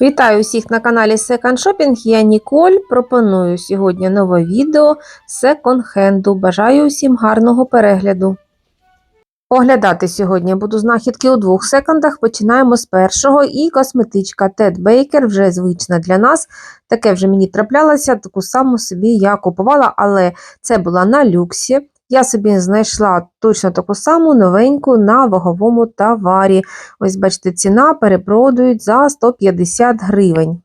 Вітаю усіх на каналі Second Shopping. Я Ніколь. Пропоную сьогодні нове відео секонд-хенду. Бажаю усім гарного перегляду. Оглядати сьогодні буду знахідки у двох секондах. Починаємо з першого. І косметичка Ted Baker вже звична для нас. Таке вже мені траплялося, таку саму собі я купувала, але це була на люксі. Я собі знайшла точно таку саму новеньку на ваговому товарі. Ось, бачите, ціна перепродають за 150 гривень.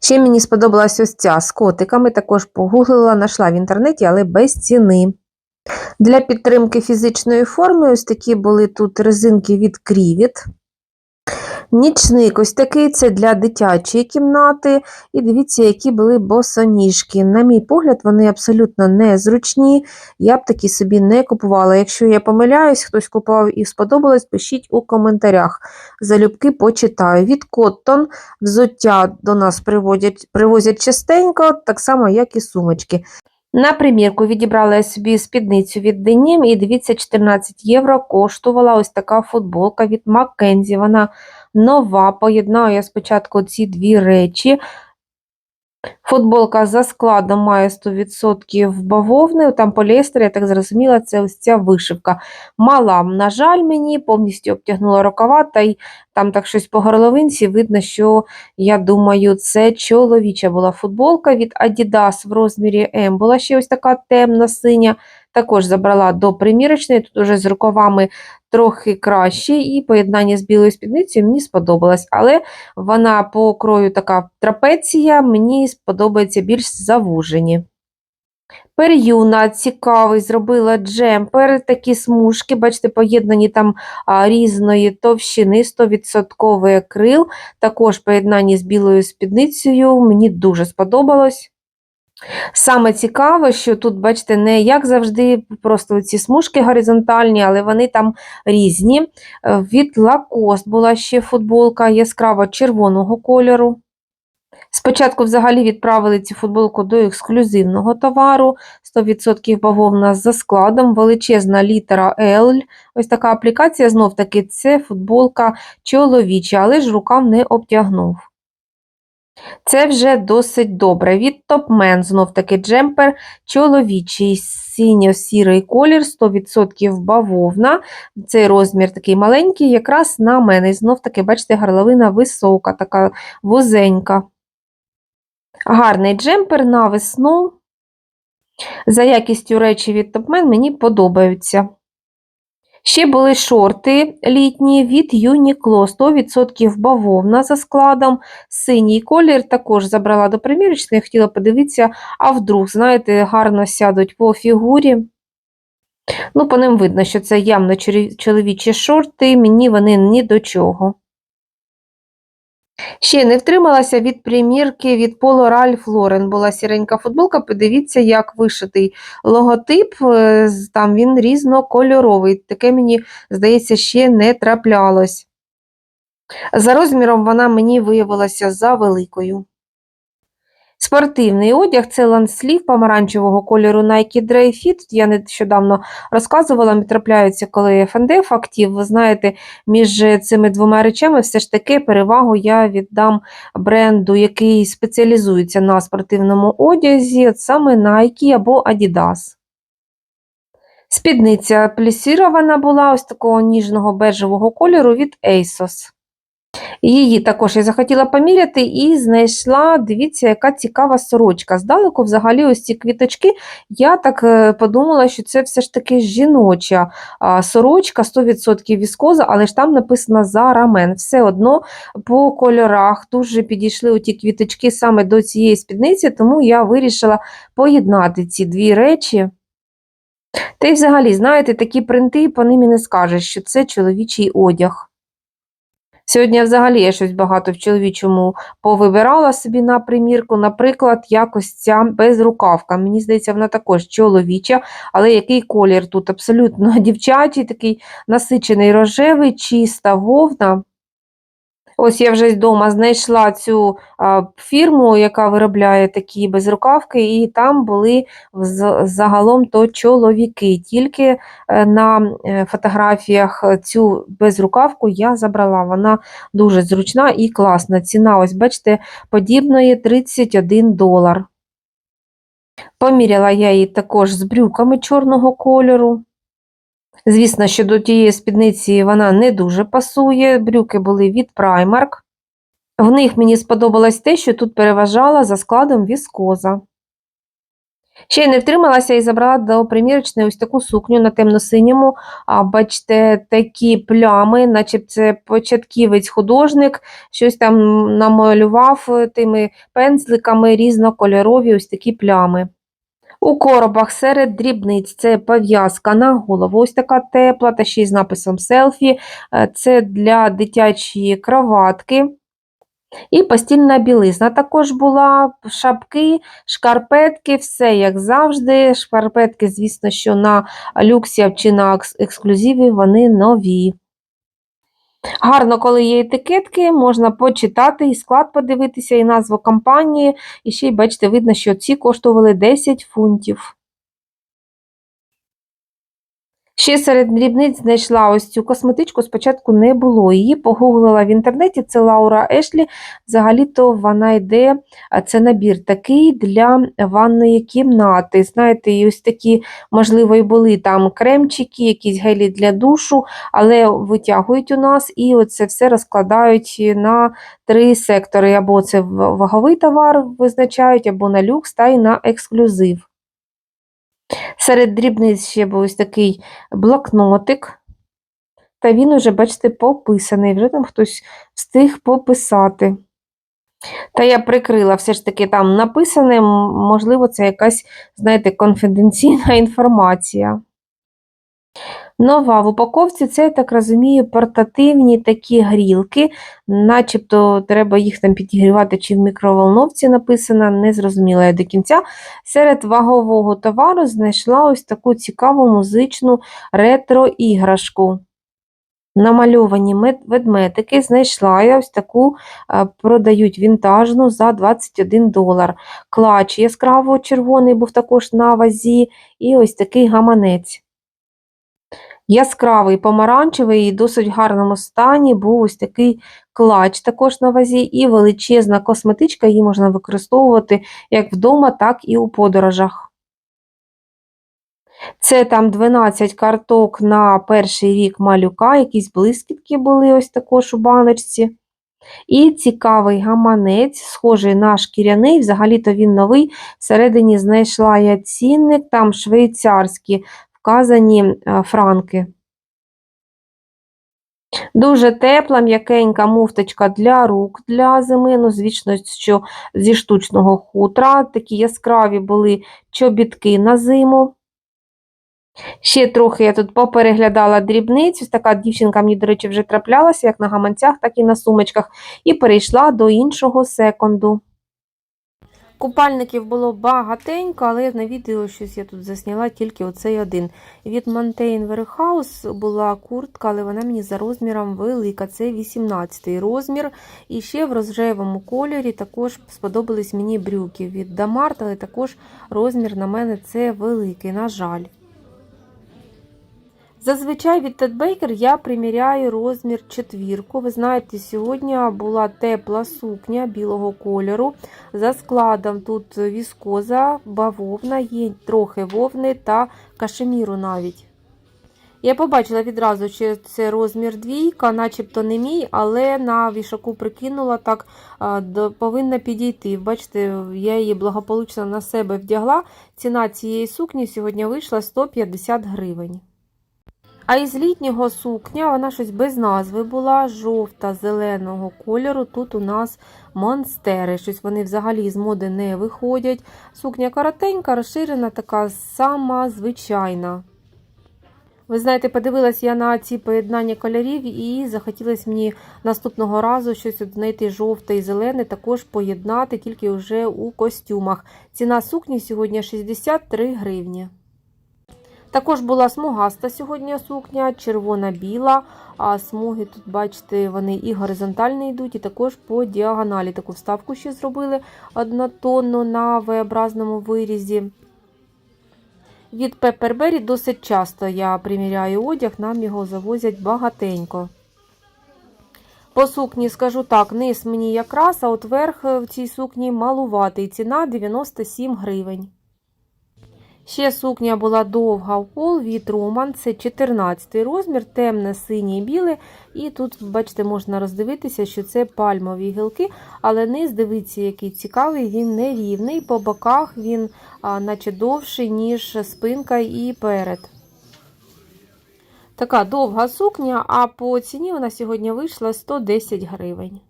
Ще мені сподобалась ось ця з котиками, також погуглила, знайшла в інтернеті, але без ціни. Для підтримки фізичної форми ось такі були тут резинки від Крівіт. Нічник ось такий це для дитячої кімнати. І дивіться, які були босоніжки. На мій погляд, вони абсолютно незручні. Я б такі собі не купувала. Якщо я помиляюсь, хтось купував і сподобалось, пишіть у коментарях. Залюбки почитаю. Від Коттон взуття до нас привозять частенько, так само, як і сумочки. На примірку відібрала я собі спідницю від Денім, і дивіться, 14 євро коштувала ось така футболка від Маккензі. Вона нова. Поєднаю я спочатку ці дві речі. Футболка за складом має 100% бавовни, там поліестер, я так зрозуміла, це ось ця вишивка. Мала, на жаль, мені повністю обтягнула рукава, та й там так щось по горловинці видно, що, я думаю, це чоловіча була футболка від Adidas в розмірі М. Була ще ось така темна синя. Також забрала до примірочної, тут уже з рукавами трохи краще, і поєднання з білою спідницею мені сподобалось. Але вона по крою така трапеція, мені сподобається більш завужені. Пер'юна цікавий, зробила джемпер, такі смужки, бачите, поєднані там а, різної товщини, 100% акрил, також поєднані з білою спідницею, мені дуже сподобалось. Саме цікаве, що тут, бачите, не як завжди, просто ці смужки горизонтальні, але вони там різні. Е, Від Lacoste була ще футболка яскраво червоного кольору. Спочатку взагалі відправили цю футболку до ексклюзивного товару, 100% бавовна за складом, величезна літера L. Ось така аплікація, знов таки, це футболка чоловіча, але ж рукав не обтягнув. Це вже досить добре. Від Topman знов таки джемпер, чоловічий синьо-сірий колір, 100% бавовна. Цей розмір такий маленький, якраз на мене. І знов таки, бачите, горловина висока, така вузенька. Гарний джемпер на весну. За якістю речі від Topman мені подобаються. Ще були шорти літні від Uniqlo, 100% бавовна за складом, синій колір, також забрала до примірочної, хотіла подивитися, а вдруг, знаєте, гарно сядуть по фігурі. Ну, по ним видно, що це явно чоловічі шорти, мені вони ні до чого. Ще не втрималася від примірки від Polo Ralph Lauren. Була сіренька футболка. Подивіться, як вишитий логотип, е, там він різнокольоровий. Таке, мені, здається, ще не траплялось. За розміром вона мені виявилася за великою. Спортивний одяг це ланслів помаранчевого кольору Nike Dry Fit. Я нещодавно розказувала, трапляються, коли FND фактів. Ви знаєте, між цими двома речами все ж таки перевагу я віддам бренду, який спеціалізується на спортивному одязі, саме Nike або Adidas. Спідниця плісірована була ось такого ніжного бежевого кольору від ASOS. Її також я захотіла поміряти і знайшла, дивіться, яка цікава сорочка. Здалеку, взагалі, ось ці квіточки, я так е, подумала, що це все ж таки жіноча сорочка, 100% віскоза, але ж там написано за рамен. Все одно по кольорах дуже підійшли оті квіточки саме до цієї спідниці, тому я вирішила поєднати ці дві речі. Та й взагалі, знаєте, такі принти, по ним і не скажеш, що це чоловічий одяг. Сьогодні, взагалі, я щось багато в чоловічому повибирала собі на примірку. Наприклад, якось ця безрукавка. Мені здається, вона також чоловіча, але який колір тут абсолютно дівчачий, такий насичений рожевий, чиста вовна. Ось я вже вдома знайшла цю фірму, яка виробляє такі безрукавки, і там були загалом то чоловіки. Тільки е, на е, фотографіях цю безрукавку я забрала. Вона дуже зручна і класна. Ціна, ось бачите, подібної 31 долар. Поміряла я її також з брюками чорного кольору. Звісно, що до тієї спідниці вона не дуже пасує. Брюки були від Primark. В них мені сподобалось те, що тут переважала за складом віскоза. Ще й не втрималася і забрала до примірочної ось таку сукню на темно-синьому. А бачите, такі плями, наче це початківець художник, щось там намалював тими пензликами різнокольорові ось такі плями. У коробах серед дрібниць це пов'язка на голову, ось така тепла, та ще й з написом селфі. Е, Це для дитячої кроватки. І постільна білизна також була, шапки, шкарпетки, все як завжди. Шкарпетки, звісно, що на люксі чи на ексклюзиві вони нові. Гарно, коли є етикетки, можна почитати і склад подивитися, і назву компанії. І ще й бачите, видно, що ці коштували 10 фунтів. Ще серед дрібниць знайшла ось цю косметичку, спочатку не було. Її погуглила в інтернеті, це Лаура Ешлі. Взагалі-то вона йде, це набір такий для ванної кімнати. Знаєте, і ось такі, можливо, і були там кремчики, якісь гелі для душу, але витягують у нас і оце все розкладають на три сектори. Або це ваговий товар визначають, або на люкс, та й на ексклюзив. Серед дрібниць ще був ось такий блокнотик. Та він уже, бачите, пописаний, вже там хтось встиг пописати. Та я прикрила все ж таки там написане, можливо, це якась, знаєте, конфіденційна інформація. Нова в упаковці це, я так розумію, портативні такі грілки, начебто треба їх там підігрівати чи в мікроволновці написано, не зрозуміла я до кінця. Серед вагового товару знайшла ось таку цікаву музичну ретро-іграшку. Намальовані ведмедики знайшла я ось таку е, продають вінтажну за 21 долар. Клач яскраво червоний був також на вазі, і ось такий гаманець. Яскравий помаранчевий і досить гарному стані був ось такий клач також на вазі, і величезна косметичка, її можна використовувати як вдома, так і у подорожах. Це там 12 карток на перший рік малюка, якісь блискітки були ось також у баночці. І цікавий гаманець, схожий на шкіряний, взагалі-то він новий. Всередині знайшла я цінник, там швейцарські вказані е, франки. Дуже тепла, м'якенька муфточка для рук для зими, ну, звісно, що зі штучного хутра. Такі яскраві були чобітки на зиму. Ще трохи я тут попереглядала дрібниць. Ось така дівчинка мені, до речі, вже траплялася, як на гаманцях, так і на сумочках, і перейшла до іншого секонду. Купальників було багатенько, але на відео щось я тут засняла тільки оцей один. Від Mountain Warehouse була куртка, але вона мені за розміром велика. Це 18 розмір. І ще в рожевому кольорі також сподобались мені брюки від Damart, але також розмір на мене це великий, на жаль. Зазвичай від Ted Baker я приміряю розмір четвірку. Ви знаєте, сьогодні була тепла сукня білого кольору. За складом тут віскоза, бавовна, є трохи вовни та кашеміру навіть. Я побачила відразу, що це розмір двійка, начебто не мій, але на вішаку прикинула так, повинна підійти. Бачите, я її благополучно на себе вдягла. Ціна цієї сукні сьогодні вийшла 150 гривень. А із літнього сукня, вона щось без назви була, жовта, зеленого кольору. Тут у нас монстери. Щось вони взагалі з моди не виходять. Сукня коротенька, розширена, така сама звичайна. Ви знаєте, подивилась я на ці поєднання кольорів і захотілося мені наступного разу щось знайти жовте і зелене, також поєднати, тільки вже у костюмах. Ціна сукні сьогодні 63 гривні. Також була смугаста сьогодні сукня, червона-біла, а смуги тут, бачите, вони і горизонтально йдуть, і також по діагоналі таку вставку ще зробили однотонну на V-образному вирізі. Від Пеппербері досить часто я приміряю одяг, нам його завозять багатенько. По сукні скажу так, низ мені якраз, а от верх в цій сукні малуватий. Ціна 97 гривень. Ще сукня була довга в пол від Роман, це 14 розмір, темне, синє і біле. І тут, бачите, можна роздивитися, що це пальмові гілки, але низ, дивіться, який цікавий, він не рівний. По боках він а, наче довший, ніж спинка і перед. Така довга сукня, а по ціні вона сьогодні вийшла 110 гривень.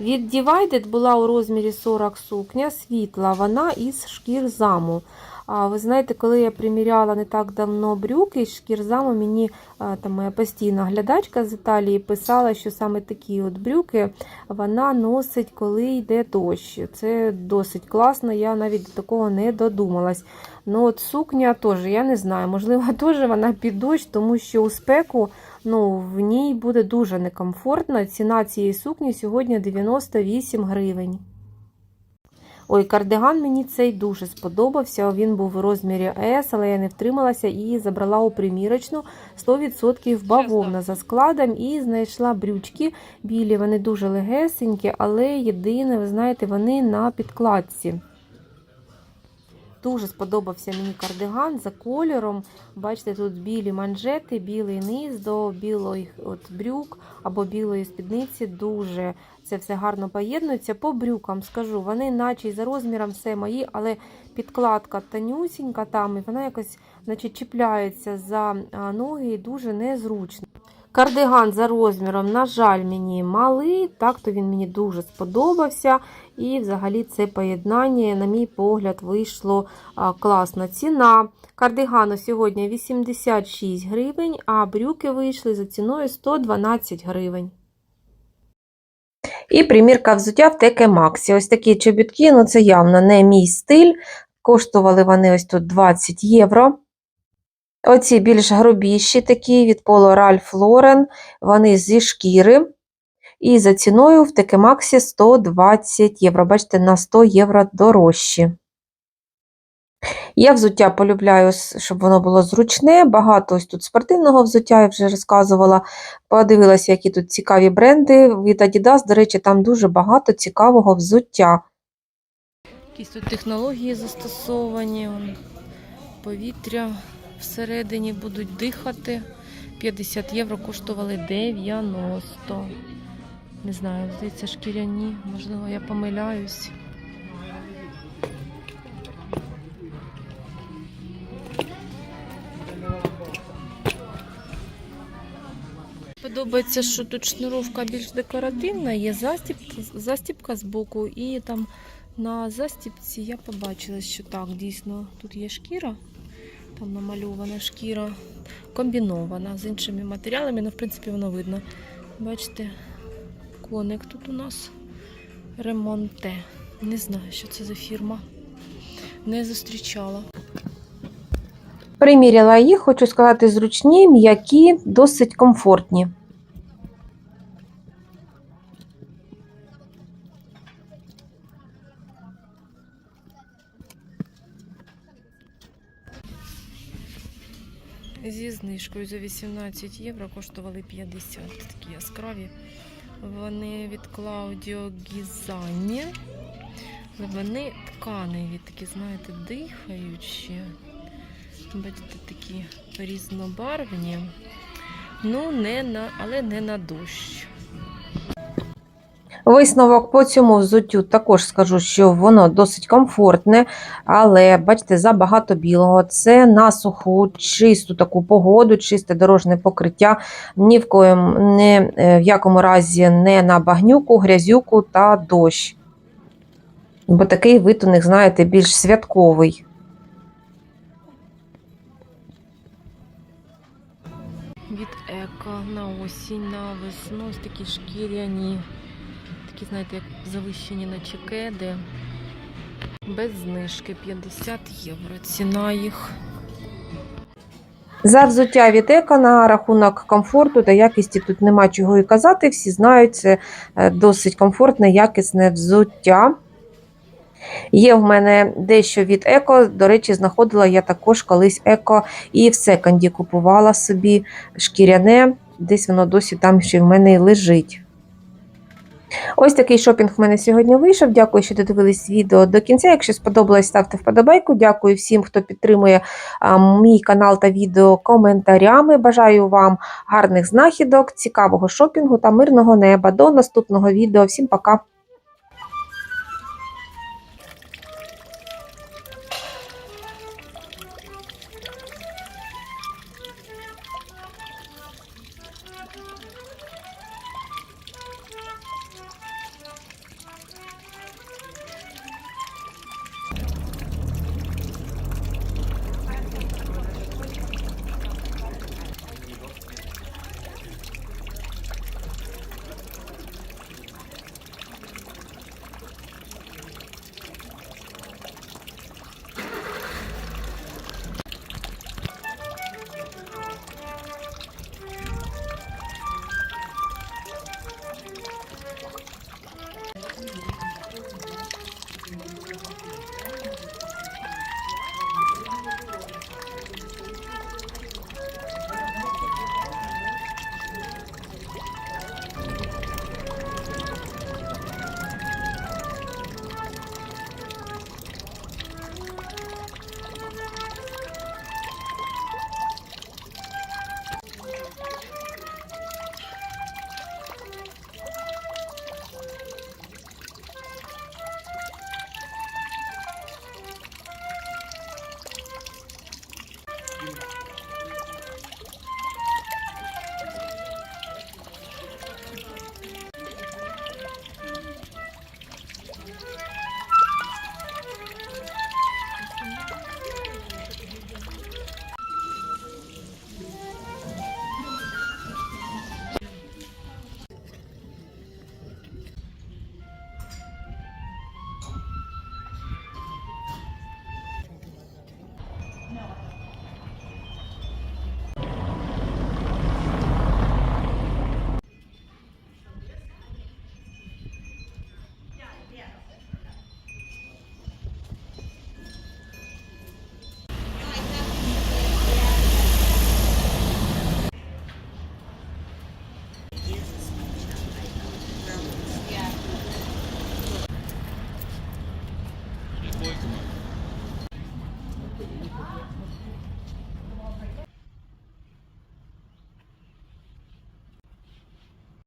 Від Divided була у розмірі 40 сукня, світла, вона із шкірзаму. А ви знаєте, коли я приміряла не так давно брюки з шкірзаму, мені там моя постійна глядачка з Італії писала, що саме такі от брюки вона носить, коли йде дощ. Це досить класно, я навіть до такого не додумалась. Ну от Сукня теж, я не знаю, можливо, теж вона під дощ, тому що у спеку ну, в ній буде дуже некомфортно. Ціна цієї сукні сьогодні 98 гривень. Ой, кардиган мені цей дуже сподобався. Він був у розмірі S, але я не втрималася і забрала у примірочну 100% бавовна за складом і знайшла брючки білі. Вони дуже легесенькі, але єдине, ви знаєте, вони на підкладці. Дуже сподобався мені кардиган за кольором. Бачите, тут білі манжети, білий низ до білої от брюк або білої спідниці. Дуже це все гарно поєднується. По брюкам скажу, вони наче й за розміром все мої, але підкладка тонюсінька там, і вона якось наче чіпляється за ноги і дуже незручно. Кардиган за розміром, на жаль, мені малий, так то він мені дуже сподобався. І взагалі це поєднання, на мій погляд, вийшло класна ціна. Кардигану сьогодні 86 гривень, а брюки вийшли за ціною 112 гривень. І примірка взуття в Теке Максі. Ось такі чобітки, ну це явно не мій стиль. Коштували вони ось тут 20 євро. Оці більш грубіші такі від Polo Ralph Lauren, вони зі шкіри. І за ціною в Текемаксі 120 євро. Бачите, на 100 євро дорожчі. Я взуття полюбляю, щоб воно було зручне. Багато ось тут спортивного взуття, я вже розказувала. Подивилася, які тут цікаві бренди. Від Adidas, до речі, там дуже багато цікавого взуття. Якісь тут технології застосовані, повітря всередині будуть дихати. 50 євро коштували 90. Не знаю, здається, шкіряні, можливо, я помиляюсь. Подобається, що тут шнуровка більш декоративна, є застібка, застібка з боку, і там на застібці я побачила, що так, дійсно, тут є шкіра, там намальована шкіра, комбінована з іншими матеріалами, але в принципі воно видно. Бачите, коник тут у нас ремонте. Не знаю, що це за фірма. Не зустрічала. Приміряла їх, хочу сказати, зручні, м'які, досить комфортні. Знижкою за 18 євро коштували 50. Такі яскраві. Вони від Claudio Гізані. Вони тканеві, такі, знаєте, дихаючі. Бачите, такі різнобарвні. Ну, не на, але не на дощ. Висновок по цьому взуттю також скажу, що воно досить комфортне, але бачите, забагато білого. Це на суху, чисту таку погоду, чисте дорожне покриття. Ні в коєм, не, в якому разі не на багнюку, грязюку та дощ. Бо такий вид у них, знаєте, більш святковий. Від еко на осінь, на весну, такі шкіряні, такі, знаєте, як завищені на чекеди. Без знижки 50 євро. Ціна їх. За взуття від еко на рахунок комфорту та якісті тут нема чого і казати. Всі знають, це е, досить комфортне, якісне взуття. Є в мене дещо від еко. До речі, знаходила я також колись еко і в секонді купувала собі шкіряне, десь воно досі там ще в мене і лежить. Ось такий шопінг в мене сьогодні вийшов. Дякую, що додивились відео до кінця. Якщо сподобалось, ставте вподобайку. Дякую всім, хто підтримує мій канал та відео коментарями. Бажаю вам гарних знахідок, цікавого шопінгу та мирного неба. До наступного відео. Всім пока!